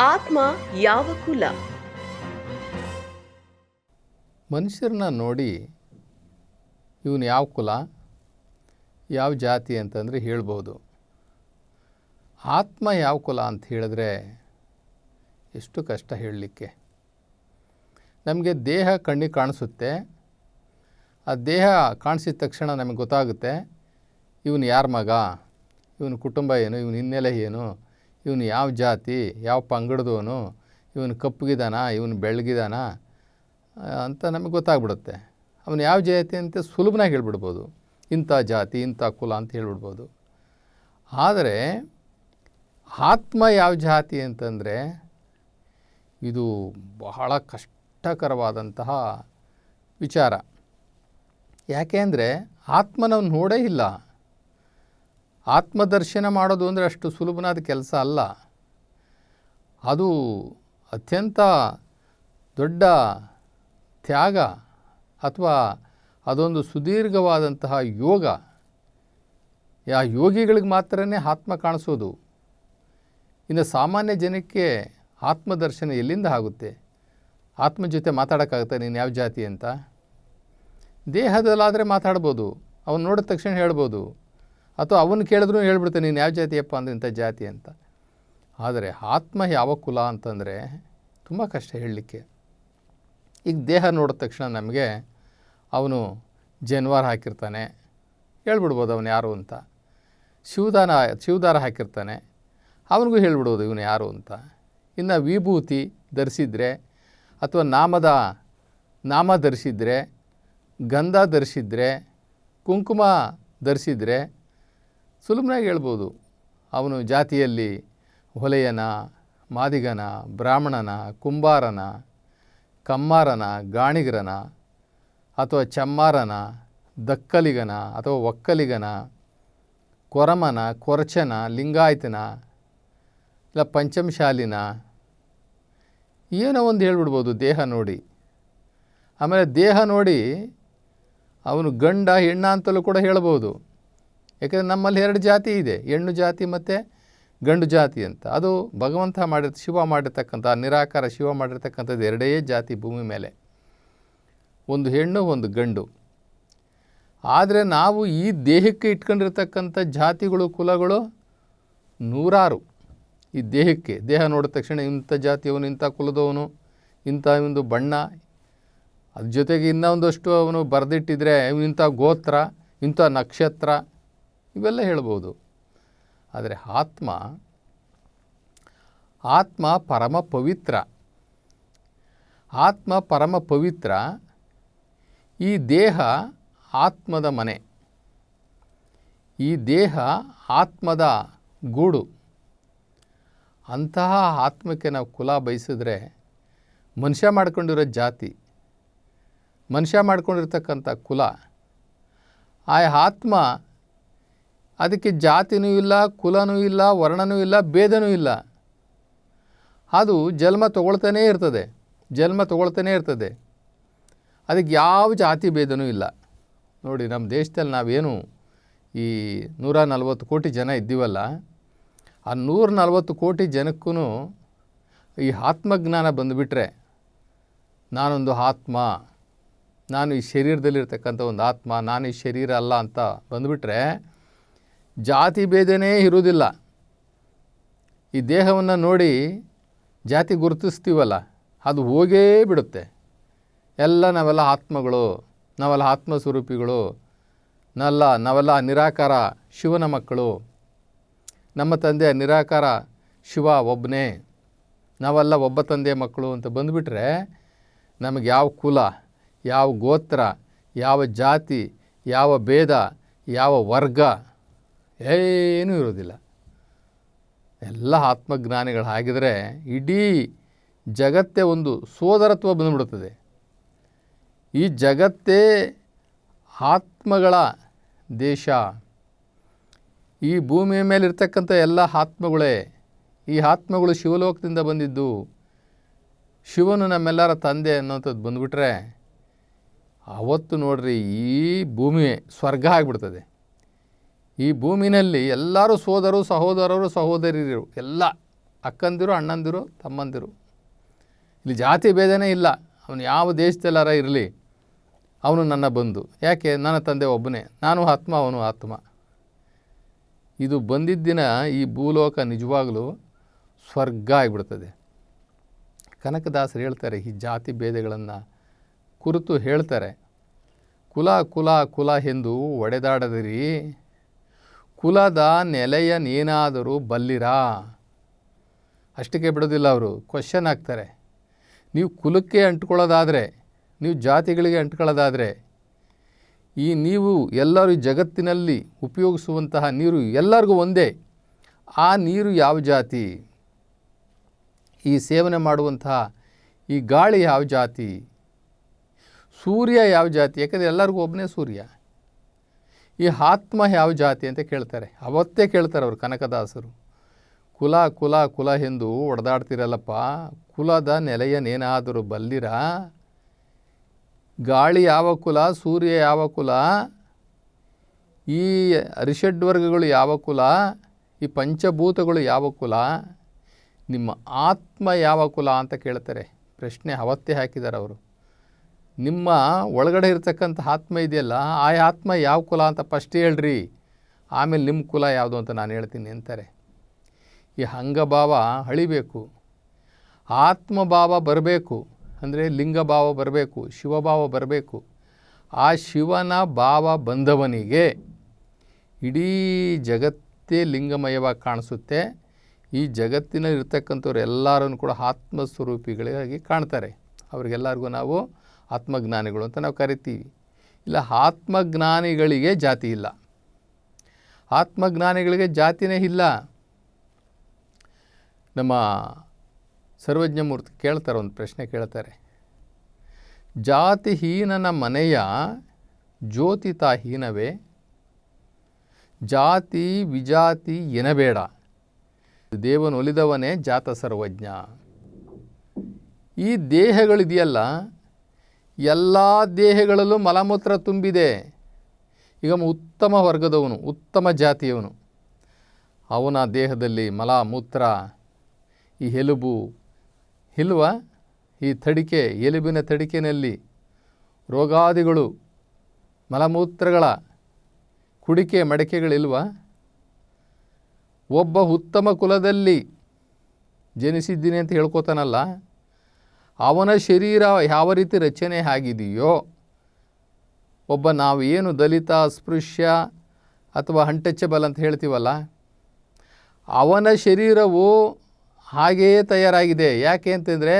ಆತ್ಮ ಯಾವ ಕುಲ? ಮನುಷ್ಯರನ್ನ ನೋಡಿ ಇವನು ಯಾವ ಕುಲ, ಯಾವ ಜಾತಿ ಅಂತಂದರೆ ಹೇಳ್ಬೋದು. ಆತ್ಮ ಯಾವ ಕುಲ ಅಂತ ಹೇಳಿದ್ರೆ ಎಷ್ಟು ಕಷ್ಟ ಹೇಳಲಿಕ್ಕೆ. ನಮಗೆ ದೇಹ ಕಣ್ಣಿಗೆ ಕಾಣಿಸುತ್ತೆ. ಆ ದೇಹ ಕಾಣಿಸಿದ ತಕ್ಷಣ ನಮಗೆ ಗೊತ್ತಾಗುತ್ತೆ, ಇವನು ಯಾರ ಮಗ, ಇವನ ಕುಟುಂಬ ಏನು, ಇವನ ಹಿನ್ನೆಲೆ ಏನು ಇವನು ಯಾವ ಜಾತಿ, ಯಾವ ಪಂಗಡದವನು, ಇವನು ಕಪ್ಪಗಿದಾನ, ಇವನು ಬೆಳಗಿದಾನ ಅಂತ ನಮಗೆ ಗೊತ್ತಾಗ್ಬಿಡುತ್ತೆ. ಅವನು ಯಾವ ಜಾತಿ ಅಂತ ಸುಲಭನಾಗಿ ಹೇಳ್ಬಿಡ್ಬೋದು. ಇಂಥ ಜಾತಿ, ಇಂಥ ಕುಲ ಅಂತ ಹೇಳ್ಬಿಡ್ಬೋದು. ಆದರೆ ಆತ್ಮ ಯಾವ ಜಾತಿ ಅಂತಂದರೆ ಇದು ಬಹಳ ಕಷ್ಟಕರವಾದಂತಹ ವಿಚಾರ. ಯಾಕೆ ಅಂದರೆ ಆತ್ಮನವ್ನು ನೋಡೇ ಇಲ್ಲ. ಆತ್ಮದರ್ಶನ ಮಾಡೋದು ಅಂದರೆ ಅಷ್ಟು ಸುಲಭನಾದ ಕೆಲಸ ಅಲ್ಲ. ಅದು ಅತ್ಯಂತ ದೊಡ್ಡ ತ್ಯಾಗ ಅಥವಾ ಅದೊಂದು ಸುದೀರ್ಘವಾದಂತಹ ಯೋಗ. ಆ ಯೋಗಿಗಳಿಗೆ ಮಾತ್ರನೇ ಆತ್ಮ ಕಾಣಿಸೋದು. ಇನ್ನು ಸಾಮಾನ್ಯ ಜನಕ್ಕೆ ಆತ್ಮದರ್ಶನ ಎಲ್ಲಿಂದ ಆಗುತ್ತೆ? ಆತ್ಮ ಜೊತೆ ಮಾತಾಡೋಕ್ಕಾಗುತ್ತೆ ನೀನು ಯಾವ ಜಾತಿ ಅಂತ? ದೇಹದಲ್ಲಾದರೆ ಮಾತಾಡ್ಬೋದು, ಅವನು ನೋಡಿದ ತಕ್ಷಣ ಹೇಳ್ಬೋದು. ಅಥವಾ ಅವನು ಕೇಳಿದ್ರು ಹೇಳ್ಬಿಡ್ತಾನೆ, ನೀನು ಯಾವ ಜಾತಿಯಪ್ಪ ಅಂದರೆ ಇಂಥ ಜಾತಿ ಅಂತ. ಆದರೆ ಆತ್ಮ ಯಾವ ಕುಲ ಅಂತಂದರೆ ತುಂಬ ಕಷ್ಟ ಹೇಳಲಿಕ್ಕೆ. ಈಗ ದೇಹ ನೋಡಿದ ತಕ್ಷಣ ನಮಗೆ ಅವನು ಜನ್ವಾರ ಹಾಕಿರ್ತಾನೆ, ಹೇಳ್ಬಿಡ್ಬೋದು ಅವನು ಯಾರು ಅಂತ. ಶಿವದಾನ, ಶಿವದಾರ ಹಾಕಿರ್ತಾನೆ, ಅವನಿಗೂ ಹೇಳ್ಬಿಡ್ಬೋದು ಇವನು ಯಾರು ಅಂತ. ಇನ್ನು ವಿಭೂತಿ ಧರಿಸಿದರೆ ಅಥವಾ ನಾಮದ, ನಾಮ ಧರಿಸಿದರೆ, ಗಂಧ ಧರಿಸಿದರೆ, ಕುಂಕುಮ ಧರಿಸಿದ್ರೆ ಸುಲಭನಾಗಿ ಹೇಳ್ಬೋದು. ಅವನು ಜಾತಿಯಲ್ಲಿ ಹೊಲೆಯನ, ಮಾದಿಗನ, ಬ್ರಾಹ್ಮಣನ, ಕುಂಬಾರನ, ಕಮ್ಮಾರನ, ಗಾಣಿಗರನ ಅಥವಾ ಚಮ್ಮಾರನ, ದಕ್ಕಲಿಗನ ಅಥವಾ ಒಕ್ಕಲಿಗನ, ಕೊರಮನ, ಕೊರಚನ, ಲಿಂಗಾಯತನ ಇಲ್ಲ ಪಂಚಮಶಾಲಿನ, ಏನೋ ಒಂದು ಹೇಳ್ಬಿಡ್ಬೋದು ದೇಹ ನೋಡಿ. ಆಮೇಲೆ ದೇಹ ನೋಡಿ ಅವನು ಗಂಡ ಹೆಣ್ಣ ಅಂತಲೂ ಕೂಡ ಹೇಳ್ಬೋದು. ಯಾಕೆಂದರೆ ನಮ್ಮಲ್ಲಿ ಎರಡು ಜಾತಿ ಇದೆ, ಹೆಣ್ಣು ಜಾತಿ ಮತ್ತು ಗಂಡು ಜಾತಿ ಅಂತ. ಅದು ಭಗವಂತ ಮಾಡಿರ್ ಶಿವ ಮಾಡಿರ್ತಕ್ಕಂಥ ನಿರಾಕಾರ ಶಿವ ಮಾಡಿರ್ತಕ್ಕಂಥದ್ದು ಎರಡೇ ಜಾತಿ ಭೂಮಿ ಮೇಲೆ. ಒಂದು ಹೆಣ್ಣು, ಒಂದು ಗಂಡು. ಆದರೆ ನಾವು ಈ ದೇಹಕ್ಕೆ ಇಟ್ಕೊಂಡಿರ್ತಕ್ಕಂಥ ಜಾತಿಗಳು, ಕುಲಗಳು ನೂರಾರು. ಈ ದೇಹಕ್ಕೆ, ದೇಹ ನೋಡಿದ ತಕ್ಷಣ ಇಂಥ ಜಾತಿಯವನು, ಇಂಥ ಕುಲದವನು, ಇಂಥ ಒಂದು ಬಣ್ಣ. ಅದ್ರ ಜೊತೆಗೆ ಇನ್ನೊಂದಷ್ಟು ಅವನು ಬರೆದಿಟ್ಟಿದ್ರೆ, ಇಂಥ ಗೋತ್ರ, ಇಂಥ ನಕ್ಷತ್ರ. ಇವೆಲ್ಲ ಹೇಳ್ಬೋದು. ಆದರೆ ಆತ್ಮ ಆತ್ಮ ಪರಮ ಪವಿತ್ರ. ಆತ್ಮ ಪರಮ ಪವಿತ್ರ, ಈ ದೇಹ ಆತ್ಮದ ಮನೆ. ಈ ದೇಹ ಆತ್ಮದ ಗೂಡು. ಅಂತಹ ಆತ್ಮಕ್ಕೆ ನಾವು ಕುಲ ಬಯಸಿದ್ರೆ ಮನುಷ್ಯ ಮಾಡ್ಕೊಂಡಿರೋ ಜಾತಿ, ಮನುಷ್ಯ ಮಾಡ್ಕೊಂಡಿರ್ತಕ್ಕಂಥ ಕುಲ, ಆ ಆತ್ಮ ಅದಕ್ಕೆ ಜಾತಿನೂ ಇಲ್ಲ, ಕುಲನೂ ಇಲ್ಲ, ವರ್ಣನೂ ಇಲ್ಲ, ಭೇದನೂ ಇಲ್ಲ. ಅದು ಜನ್ಮ ತಗೊಳ್ತಾನೇ ಇರ್ತದೆ, ಜನ್ಮ ತಗೊಳ್ತಾನೇ ಇರ್ತದೆ. ಅದಕ್ಕೆ ಯಾವ ಜಾತಿ ಭೇದನೂ ಇಲ್ಲ. ನೋಡಿ, ನಮ್ಮ ದೇಶದಲ್ಲಿ ನಾವೇನು ಈ ನೂರ ನಲ್ವತ್ತು ಕೋಟಿ ಜನ ಇದ್ದೀವಲ್ಲ, ಆ ನೂರ ನಲ್ವತ್ತು ಕೋಟಿ ಜನಕ್ಕೂ ಈ ಆತ್ಮಜ್ಞಾನ ಬಂದುಬಿಟ್ರೆ ನಾನೊಂದು ಆತ್ಮ, ನಾನು ಈ ಶರೀರದಲ್ಲಿರ್ತಕ್ಕಂಥ ಒಂದು ಆತ್ಮ, ನಾನು ಈ ಶರೀರ ಅಲ್ಲ ಅಂತ ಬಂದುಬಿಟ್ರೆ ಜಾತಿ ಭೇದನೇ ಇರುವುದಿಲ್ಲ. ಈ ದೇಹವನ್ನು ನೋಡಿ ಜಾತಿ ಗುರುತಿಸ್ತೀವಲ್ಲ, ಅದು ಹೋಗೇ ಬಿಡುತ್ತೆ. ಎಲ್ಲ ನಾವೆಲ್ಲ ಆತ್ಮಗಳು, ನಾವೆಲ್ಲ ಆತ್ಮ ಸ್ವರೂಪಿಗಳು ನಲ್ಲ ನಾವೆಲ್ಲ ನಿರಾಕಾರ ಶಿವನ ಮಕ್ಕಳು. ನಮ್ಮ ತಂದೆ ನಿರಾಕಾರ ಶಿವ ಒಬ್ಬನೇ ನಾವೆಲ್ಲ ಒಬ್ಬ ತಂದೆ ಮಕ್ಕಳು ಅಂತ ಬಂದುಬಿಟ್ರೆ ನಮಗೆ ಯಾವ ಕುಲ, ಯಾವ ಗೋತ್ರ, ಯಾವ ಜಾತಿ, ಯಾವ ಭೇದ, ಯಾವ ವರ್ಗ ಏನೂ ಇರೋದಿಲ್ಲ. ಎಲ್ಲ ಆತ್ಮಜ್ಞಾನಿಗಳು ಹಾಗಿದ್ರೆ ಇಡೀ ಜಗತ್ತೇ ಒಂದು ಸೋದರತ್ವ ಬಂದುಬಿಡುತ್ತದೆ. ಈ ಜಗತ್ತೇ ಆತ್ಮಗಳ ದೇಶ. ಈ ಭೂಮಿಯ ಮೇಲಿರ್ತಕ್ಕಂಥ ಎಲ್ಲ ಆತ್ಮಗಳೇ, ಈ ಆತ್ಮಗಳು ಶಿವಲೋಕದಿಂದ ಬಂದಿದ್ದು, ಶಿವನು ನಮ್ಮೆಲ್ಲರ ತಂದೆ ಅನ್ನೋಂಥದ್ದು ಬಂದುಬಿಟ್ರೆ, ಅವತ್ತು ನೋಡ್ರಿ ಈ ಭೂಮಿ ಸ್ವರ್ಗ ಆಗಿಬಿಡ್ತದೆ. ಈ ಭೂಮಿನಲ್ಲಿ ಎಲ್ಲರೂ ಸೋದರು ಸಹೋದರರು, ಸಹೋದರಿಯರು, ಎಲ್ಲ ಅಕ್ಕಂದಿರು, ಅಣ್ಣಂದಿರು, ತಮ್ಮಂದಿರು. ಇಲ್ಲಿ ಜಾತಿ ಭೇದನೇ ಇಲ್ಲ. ಅವನು ಯಾವ ದೇಶದಲ್ಲಾರ ಇರಲಿ, ಅವನು ನನ್ನ ಬಂಧು. ಯಾಕೆ? ನನ್ನ ತಂದೆ ಒಬ್ಬನೇ. ನಾನು ಆತ್ಮ, ಅವನು ಆತ್ಮ. ಇದು ಬಂದಿದ್ದಿನ ಈ ಭೂಲೋಕ ನಿಜವಾಗಲೂ ಸ್ವರ್ಗ ಆಗಿಬಿಡ್ತದೆ. ಕನಕದಾಸರು ಹೇಳ್ತಾರೆ, ಈ ಜಾತಿ ಭೇದಗಳನ್ನು ಕುರಿತು ಹೇಳ್ತಾರೆ. ಕುಲ ಕುಲ ಕುಲ ಎಂದು ಒಡೆದಾಡದಿರಿ. ಕುಲದ ನೆಲೆಯ ನೀನಾದರೂ ಬಲ್ಲಿರಾ? ಅಷ್ಟಕ್ಕೆ ಬಿಡೋದಿಲ್ಲ ಅವರು. ಕ್ವಶನ್ ಹಾಕ್ತಾರೆ ನೀವು ಕುಲಕ್ಕೆ ಅಂಟ್ಕೊಳ್ಳೋದಾದರೆ, ನೀವು ಜಾತಿಗಳಿಗೆ ಅಂಟ್ಕೊಳ್ಳೋದಾದರೆ, ಈ ನೀವು ಎಲ್ಲರೂ ಜಗತ್ತಿನಲ್ಲಿ ಉಪಯೋಗಿಸುವಂತಹ ನೀರು ಎಲ್ಲರಿಗೂ ಒಂದೇ. ಆ ನೀರು ಯಾವ ಜಾತಿ? ಈ ಸೇವನೆ ಮಾಡುವಂತಹ ಈ ಗಾಳಿ ಯಾವ ಜಾತಿ? ಸೂರ್ಯ ಯಾವ ಜಾತಿ? ಯಾಕಂದರೆ ಎಲ್ಲರಿಗೂ ಒಬ್ಬನೇ ಸೂರ್ಯ. ಈ ಆತ್ಮ ಯಾವ ಜಾತಿ ಅಂತ ಕೇಳ್ತಾರೆ. ಅವತ್ತೇ ಕೇಳ್ತಾರೆ ಅವರು ಕನಕದಾಸರು. ಕುಲ ಕುಲ ಕುಲ ಎಂದು ಒಡೆದಾಡ್ತಿರಲ್ಲಪ್ಪ. ಕುಲದ ನೆಲೆಯನ್ನೇನಾದರೂ ಬಲ್ಲಿರ? ಗಾಳಿ ಯಾವ ಕುಲ, ಸೂರ್ಯ ಯಾವ ಕುಲ? ಈ ಅರಿಷಡ್ವರ್ಗಗಳು ಯಾವ ಕುಲ? ಈ ಪಂಚಭೂತಗಳು ಯಾವ ಕುಲ? ನಿಮ್ಮ ಆತ್ಮ ಯಾವ ಕುಲ ಅಂತ ಕೇಳ್ತಾರೆ. ಪ್ರಶ್ನೆ ಅವತ್ತೇ ಹಾಕಿದ್ದಾರೆ ಅವರು. ನಿಮ್ಮ ಒಳಗಡೆ ಇರತಕ್ಕಂಥ ಆತ್ಮ ಇದೆಯಲ್ಲ, ಆ ಆತ್ಮ ಯಾವ ಕುಲ ಅಂತ ಫಸ್ಟ್ ಹೇಳ್ರಿ. ಆಮೇಲೆ ನಿಮ್ಮ ಕುಲ ಯಾವುದು ಅಂತ ನಾನು ಹೇಳ್ತೀನಿ ಅಂತಾರೆ. ಈ ಹಂಗಭಾವ ಅಳಿಬೇಕು. ಆತ್ಮಭಾವ ಬರಬೇಕು. ಅಂದರೆ ಲಿಂಗಭಾವ ಬರಬೇಕು, ಶಿವಭಾವ ಬರಬೇಕು. ಆ ಶಿವನ ಭಾವ ಬಂದವನಿಗೆ ಇಡೀ ಜಗತ್ತೇ ಲಿಂಗಮಯವಾಗಿ ಕಾಣಿಸುತ್ತೆ. ಈ ಜಗತ್ತಿನಲ್ಲಿ ಇರ್ತಕ್ಕಂಥವ್ರು ಎಲ್ಲರನ್ನು ಕೂಡ ಆತ್ಮಸ್ವರೂಪಿಗಳಾಗಿ ಕಾಣ್ತಾರೆ. ಅವರಿಗೆಲ್ಲರಿಗೂ ನಾವು ಆತ್ಮಜ್ಞಾನಿಗಳು ಅಂತ ನಾವು ಕರಿತೀವಿ. ಇಲ್ಲ, ಆತ್ಮಜ್ಞಾನಿಗಳಿಗೆ ಜಾತಿ ಇಲ್ಲ. ಆತ್ಮಜ್ಞಾನಿಗಳಿಗೆ ಜಾತಿನೇ ಇಲ್ಲ. ನಮ್ಮ ಸರ್ವಜ್ಞಮೂರ್ತಿ ಕೇಳ್ತಾರೆ, ಒಂದು ಪ್ರಶ್ನೆ ಕೇಳ್ತಾರೆ. ಜಾತಿಹೀನನ ಮನೆಯ ಜ್ಯೋತಿತಾಹೀನವೇ? ಜಾತಿ ವಿಜಾತಿ ಎನಬೇಡ. ದೇವನೊಲಿದವನೇ ಜಾತ ಸರ್ವಜ್ಞ ಈ ದೇಹಗಳಿದೆಯಲ್ಲ ಎಲ್ಲ ದೇಹಗಳಲ್ಲೂ ಮಲಮೂತ್ರ ತುಂಬಿದೆ. ಈಗ ಉತ್ತಮ ವರ್ಗದವನು, ಉತ್ತಮ ಜಾತಿಯವನು. ಅವನ ದೇಹದಲ್ಲಿ ಮಲ ಮೂತ್ರ ಈ ಎಲುಬು, ಇಲ್ವ? ಈ ತಡಿಕೆ, ಎಲುಬಿನ ತಡಿಕೆನಲ್ಲಿ ರೋಗಾದಿಗಳು, ಮಲಮೂತ್ರಗಳ ಕುಡಿಕೆ ಮಡಿಕೆಗಳಿಲ್ವ? ಒಬ್ಬ ಉತ್ತಮ ಕುಲದಲ್ಲಿ ಜನಿಸಿದ್ದೀನಿ ಅಂತ ಹೇಳ್ಕೊತಾನಲ್ಲ. ಅವನ ಶರೀರ ಯಾವ ರೀತಿ ರಚನೆ ಆಗಿದೆಯೋ, ಒಬ್ಬ ನಾವು ಏನು ದಲಿತ ಅಸ್ಪೃಶ್ಯ ಅಥವಾ ಅನ್ಟಚಬಲ್ ಅಂತ ಹೇಳ್ತೀವಲ್ಲ, ಅವನ ಶರೀರವು ಹಾಗೆಯೇ ತಯಾರಾಗಿದೆ. ಯಾಕೆ ಅಂತಂದರೆ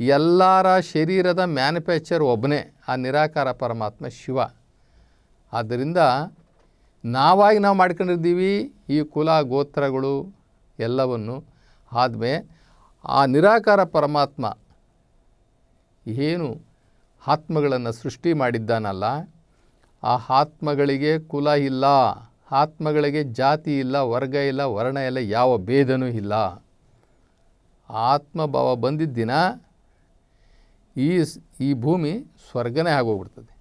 ಎಲ್ಲರ ಶರೀರದ ಮ್ಯಾನುಫ್ಯಾಕ್ಚರ್ ಒಬ್ಬನೇ, ಆ ನಿರಾಕಾರ ಪರಮಾತ್ಮ ಶಿವ. ಆದ್ದರಿಂದ ನಾವಾಗಿ ನಾವು ಮಾಡ್ಕೊಂಡಿದ್ದೀವಿ, ಈ ಕುಲ, ಗೋತ್ರಗಳು ಎಲ್ಲವನ್ನು ಆದಮೇಲೆ ಆ ನಿರಾಕಾರ ಪರಮಾತ್ಮ ಏನು ಆತ್ಮಗಳನ್ನು ಸೃಷ್ಟಿ ಮಾಡಿದ್ದಾನಲ್ಲ, ಆ ಆತ್ಮಗಳಿಗೆ ಕುಲ ಇಲ್ಲ, ಆತ್ಮಗಳಿಗೆ ಜಾತಿ ಇಲ್ಲ, ವರ್ಗ ಇಲ್ಲ, ವರ್ಣ ಇಲ್ಲ, ಯಾವ ಭೇದನೂ ಇಲ್ಲ. ಆತ್ಮಭಾವ ಬಂದಿದ್ದಿನ ಈ ಈ ಭೂಮಿ ಸ್ವರ್ಗನೇ ಆಗೋಗ್ಬಿಡ್ತದೆ.